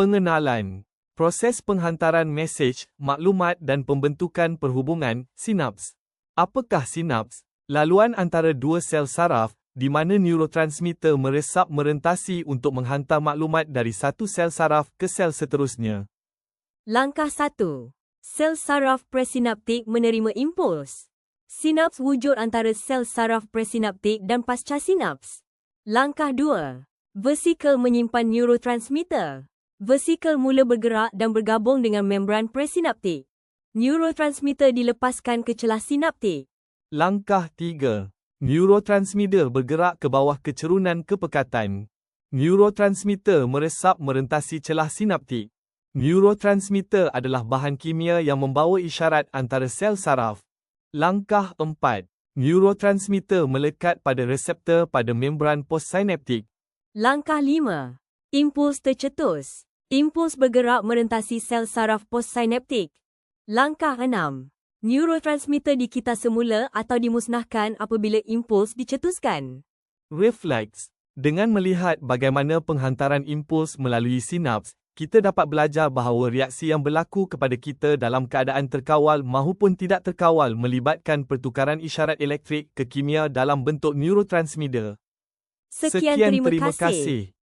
Pengenalan. Proses penghantaran mesej, maklumat dan pembentukan perhubungan, sinaps. Apakah sinaps? Laluan antara dua sel saraf, di mana neurotransmitter meresap merentasi untuk menghantar maklumat dari satu sel saraf ke sel seterusnya. Langkah 1. Sel saraf presinaptik menerima impuls. Sinaps wujud antara sel saraf presinaptik dan pasca sinaps. Langkah 2. Vesikel menyimpan neurotransmitter. Vesikel mula bergerak dan bergabung dengan membran presinaptik. Neurotransmitter dilepaskan ke celah sinaptik. Langkah 3. Neurotransmitter bergerak ke bawah kecerunan kepekatan. Neurotransmitter meresap merentasi celah sinaptik. Neurotransmitter adalah bahan kimia yang membawa isyarat antara sel saraf. Langkah 4. Neurotransmitter melekat pada reseptor pada membran postsinaptik. Langkah 5. Impuls tercetus. Impuls bergerak merentasi sel saraf postsinaptik. Langkah 6. Neurotransmitter dikita semula atau dimusnahkan apabila impuls dicetuskan. Reflex. Dengan melihat bagaimana penghantaran impuls melalui sinaps, kita dapat belajar bahawa reaksi yang berlaku kepada kita dalam keadaan terkawal mahupun tidak terkawal melibatkan pertukaran isyarat elektrik ke kimia dalam bentuk neurotransmitter. Sekian, terima, kasih.